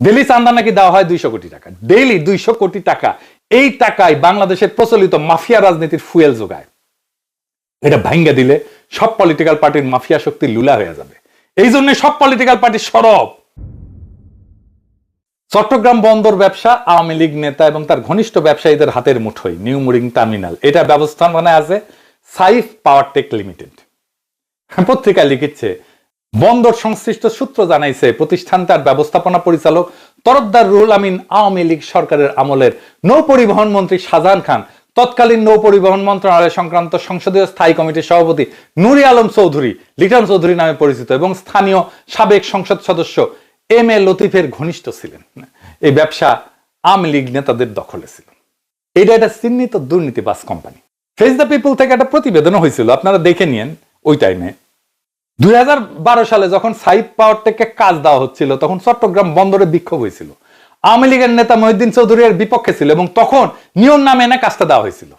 Daily চান্দা নাকি দেওয়া হয় দুইশো কোটি টাকা? ডেইলি দুইশো কোটি টাকা। এই টাকায় বাংলাদেশের প্রচলিত মাফিয়া রাজনীতির ফুয়েল যোগায়। এটা ভাঙ্গা দিলে সব পলিটিক্যাল পার্টির মাফিয়া শক্তি লুলা হয়ে যাবে। এই জন্য সব পলিটিক্যাল পার্টি সরব। চট্টগ্রাম বন্দর ব্যবসা, আওয়ামী লীগ নেতা এবং তার ঘনিষ্ঠ ব্যবসায়ীদের হাতের মুঠোয় নিউ মুরিং টার্মিনাল এটা ব্যবস্থাপনা আছে সাইফ পাওয়ার টেক লিমিটেড পত্রিকায় লিখেছে বন্দর সংশ্লিষ্ট সূত্র জানাইছে, প্রতিষ্ঠান তার ব্যবস্থাপনা পরিচালক তরফদার রুহুল আমিন আওয়ামী লীগ সরকারের আমলের নৌ পরিবহন মন্ত্রী শাহজাহান খান, তৎকালীন নৌ পরিবহন মন্ত্রণালয় সংক্রান্ত সংসদীয় স্থায়ী কমিটির সভাপতি নুরি আলম চৌধুরী, লিটন চৌধুরী নামে পরিচিত এবং স্থানীয় সাবেক সংসদ সদস্য এম এ লতিফের ঘনিষ্ঠ ছিলেন। এই ব্যবসা আওয়ামী লীগ নেতাদের দখলে ছিল। এটা একটা চিহ্নিত দুর্নীতিবাস কোম্পানি ফেস দ্য পিপল থেকে একটা প্রতিবেদনও হয়েছিল, আপনারা দেখে নিয়েন ওই টাইমে দুই হাজার বারো সালে যখন সাইফ পাওয়ার থেকে কাজ দেওয়া হচ্ছিল, তখন চট্টগ্রাম বন্দরে বিক্ষোভ হয়েছিল। আওয়ামী লীগের নেতা মহিউদ্দিন চৌধুরী এর বিপক্ষে ছিল এবং তখন নিয়ম নামে এনে কাজটা দেওয়া হয়েছিল।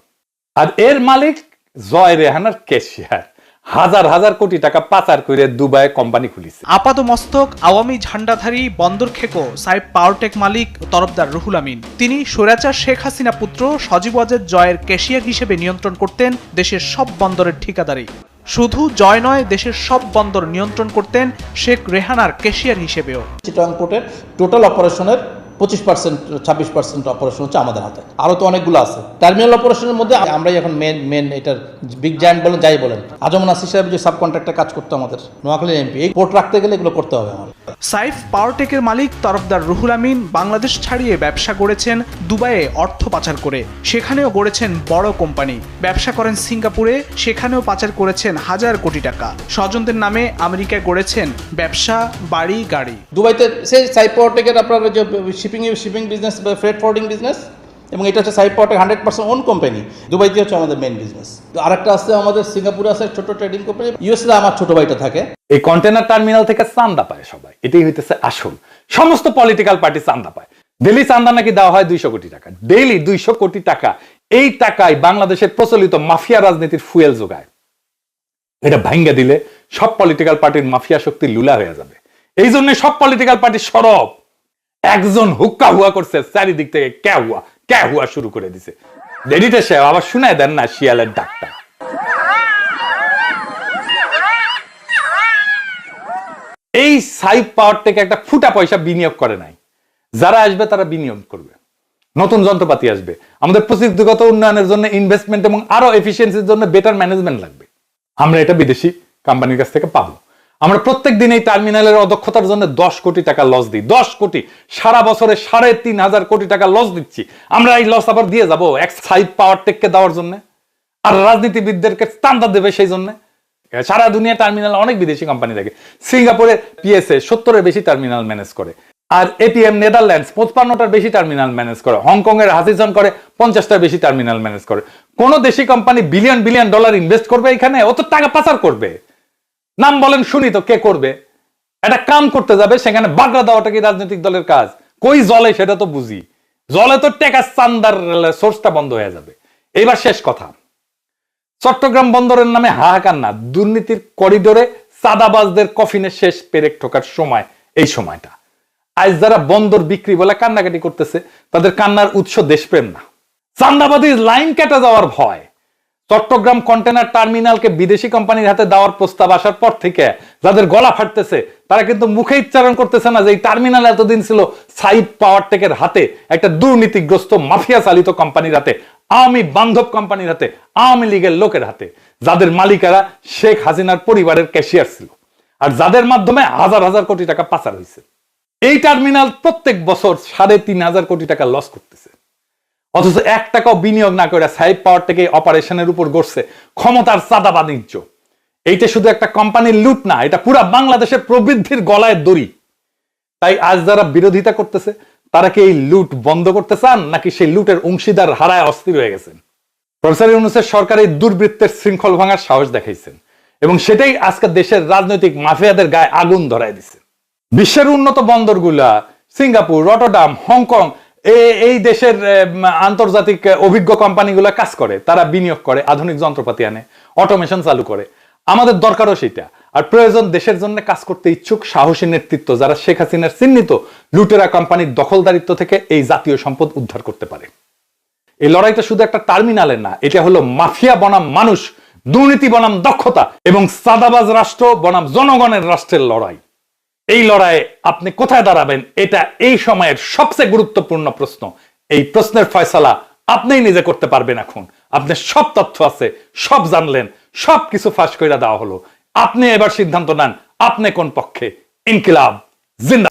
আর এর মালিক জয় রেহানার কেশিয়ার হাজার হাজার কোটি টাকা পাচার করে দুবাই কোম্পানি খুলিছে। আপাতমস্তক, আওয়ামী ঝান্ডাধারী বন্দর খেকো সাইব পাওয়ারটেক মালিক তরফদার রুহুল আমিন। তিনি স্বৈরাচার শেখ হাসিনা পুত্র সজীব ওয়াজেদ জয়ের ক্যাশিয়ার হিসেবে নিয়ন্ত্রণ করতেন দেশের সব বন্দরের ঠিকাদারি শুধু জয় নয়, দেশের সব বন্দর নিয়ন্ত্রণ করতেন শেখ রেহানার ক্যাশিয়ার হিসেবেও। চিটাং পোর্টের টোটাল অপারেশনের পঁচিশ পার্সেন্ট ছাব্বিশ পার্সেন্ট অপারেশন হচ্ছে আমাদের হাতে। আরও তো অনেকগুলো আছে। টার্মিনাল অপারেশনের মধ্যে আমরাই এখন মেন মেন এটার বিগ জায়ান্ট বলেন যাই বলেন। আজম নাসির সাহেব যে সাব কন্ট্রাক্টর কাজ করতো আমাদের নোয়াখালী এমপি এই পোর্ট রাখতে গেলে এগুলো করতে হবে আমার সাইফ পাওয়ারটেকের মালিক তরফদার রুহুল আমিন বাংলাদেশ ছাড়িয়ে ব্যবসা করেছেন দুবাইয়ে অর্থ পাচার করে। সেখানেও গড়েছেন বড় কোম্পানি। ব্যবসা করেন সিঙ্গাপুরে সেখানেও পাচার করেছেন হাজার কোটি টাকা। স্বজনদের নামে আমেরিকায় গড়েছেন ব্যবসা বাড়ি গাড়ি। দুবাইতে সেই সাইড পাওয়ারটেকের আপনার যে shipping shipping business freight forwarding business এবং এটা হচ্ছে Side Powertech hundred percent own company দুবাইতে হচ্ছে আমাদের মেন বিজনেস আরেকটা আছে আমাদের সিঙ্গাপুরে আছে, ছোট ট্রেডিং কোম্পানি ইউএসএ আমার ছোট ভাইটা থাকে। এই কন্টেনার টার্মিনাল থেকে চান্দা পায় সবাই। এটাই হইতেছে আসল। সমস্ত পলিটিক্যাল পার্টি চান্দা পায়। ডেলি চান্দা নাকি দেওয়া হয় দুইশো কোটি টাকা। ডেইলি দুইশো কোটি টাকা। এই টাকায় বাংলাদেশের প্রচলিত মাফিয়া রাজনীতির ফুয়েল যোগায়। এটা ভাঙ্গা দিলে সব পলিটিক্যাল পার্টির মাফিয়া শক্তি লুলা হয়ে যাবে। এই জন্য সব পলিটিক্যাল পার্টি সরব। একজন হুক্কা হুয়া করছে, চারিদিক থেকে ক্যা হুয়া ক্যা হুয়া শুরু করে দিছে। দেরিতে সে আবার শুনায় দেন না, শিয়ালের ডাকটা। এই সাইফ পাওয়ার থেকে একটা ফুটা পয়সা বিনিয়োগ করে নাই। যারা আসবে, তারা বিনিয়োগ করবে। নতুন যন্ত্রপাতি আসবে। আমাদের প্রযুক্তিগত উন্নয়নের জন্য ইনভেস্টমেন্ট এবং আরও এফিসিয়েন্সির জন্য বেটার ম্যানেজমেন্ট লাগবে। আমরা এটা বিদেশি কোম্পানির কাছ থেকে পাবো। আমরা প্রত্যেক দিন এই টার্মিনালের অদক্ষতার জন্য দশ কোটি টাকা লস দিই। দশ কোটি। সারা বছরে সাড়ে তিন হাজার কোটি টাকা লস দিচ্ছি। আমরা এই লস আবার দিয়ে যাব এক সাইড পাওয়ার টেককে দেওয়ার জন্য। আর রাজনীতিবিদদেরকে স্থানটা দেবে সেই জন্য। সারা দুনিয়া টার্মিনাল অনেক বিদেশি কোম্পানি থাকে। সিঙ্গাপুরে পিএসএ সত্তরের বেশি টার্মিনাল ম্যানেজ করে। আর এপিএম নেদারল্যান্ডস পঁচপান্নটার বেশি টার্মিনাল ম্যানেজ করে। হংকং এর হাসিজন করে, পঞ্চাশটার বেশি টার্মিনাল ম্যানেজ করে। কোন দেশি company billion billion dollar invest করবে এখানে অত টাকা পাচার করবে। নাম বলেন, শুনি তো, কে করবে? একটা কাম করতে যাবে, সেখানে বাগড়া দেওয়াটা কি রাজনৈতিক দলের কাজ? কই জলে, সেটা তো বুঝি। জলে তো টেকা চান্দার সোর্সটা বন্ধ হয়ে যাবে। এবার শেষ কথা। চট্টগ্রাম বন্দরের নামে হাহাকার না। দুর্নীতির করিডোরে সাদাবাজদের কফিনে শেষ পেরেক ঠোকার সময়, এই সময়টা। আজ যারা বন্দর বিক্রি বলে কান্নাকাটি করতেছে, তাদের কান্নার উৎস দেশপ্রেম না। চান্দাবাদীর লাইন কেটে যাওয়ার ভয়। চট্টগ্রাম কন্টেনার টার্মিনালকে বিদেশি কোম্পানির হাতে দেওয়ার প্রস্তাব আসার পর থেকে যাদের গলা ফাটতেছে, তারা কিন্তু মুখে উচ্চারণ করতেছে না যে এই টার্মিনাল এতদিন ছিল সাইড পাওয়ার টেকের হাতে, একটা দুর্নীতিগ্রস্ত মাফিয়া চালিত কোম্পানির হাতে আওয়ামী বান্ধব কোম্পানির হাতে, আওয়ামী লীগের লোকের হাতে, যাদের মালিকারা শেখ হাসিনার পরিবারের ক্যাশিয়ার ছিল, আর যাদের মাধ্যমে হাজার হাজার কোটি টাকা পাচার হয়েছে। এই টার্মিনাল প্রত্যেক বছর সাড়ে তিন হাজার কোটি টাকা লস করতেছে। অথচ এক টাকাও বিনিয়োগ না করে সাইব পাওয়ার থেকে অপারেশনের উপর গড়ছে ক্ষমতার চাঁদা বাণিজ্য এইটা শুধু একটা কোম্পানির লুট না, এটা পুরা বাংলাদেশের প্রবৃদ্ধির গলায় দড়ি। তাই আজ যারা বিরোধিতা করতেছে, তারা কি এই লুট বন্ধ করতে চান, নাকি সেই লুটের অংশীদার হারায় অস্থির হয়ে গেছেন? প্রফেসর ইউনুসের সরকার এই দুর্বৃত্তের শৃঙ্খল ভাঙার সাহস দেখাইছেন এবং সেটাই আজকে দেশের রাজনৈতিক মাফিয়াদের গায়ে আগুন ধরায় দিচ্ছে বিশ্বের উন্নত বন্দরগুলা, সিঙ্গাপুর রটরডাম হংকং এই দেশের আন্তর্জাতিক অভিজ্ঞ কোম্পানিগুলো কাজ করে, তারা বিনিয়োগ করে, আধুনিক যন্ত্রপাতি আনে অটোমেশন চালু করে। আমাদের দরকারও সেটা। আর প্রয়োজন দেশের জন্য কাজ করতে ইচ্ছুক, সাহসী নেতৃত্ব, যারা শেখ হাসিনার চিহ্নিত লুটেরা কোম্পানির দখলদারিত্ব থেকে এই জাতীয় সম্পদ উদ্ধার করতে পারে। এই লড়াইটা শুধু একটা টার্মিনালের না, এটা হলো মাফিয়া বনাম মানুষ, দুর্নীতি বনাম দক্ষতা এবং সাদাবাজ রাষ্ট্র বনাম জনগণের রাষ্ট্রের লড়াই। এই লড়াইয়ে আপনি কোথায় দাঁড়াবেন? এটা এই সময়ের সবচেয়ে গুরুত্বপূর্ণ প্রশ্ন। এই প্রশ্নের ফয়সালা আপনিই নিজে করতে পারবেন এখন। আপনার সব তথ্য আছে, সব জানলেন সব কিছু ফাঁস করে দেওয়া হলো। আপনি এবার সিদ্ধান্ত নেন, আপনি কোন পক্ষে? ইনকিলাব জিন্দা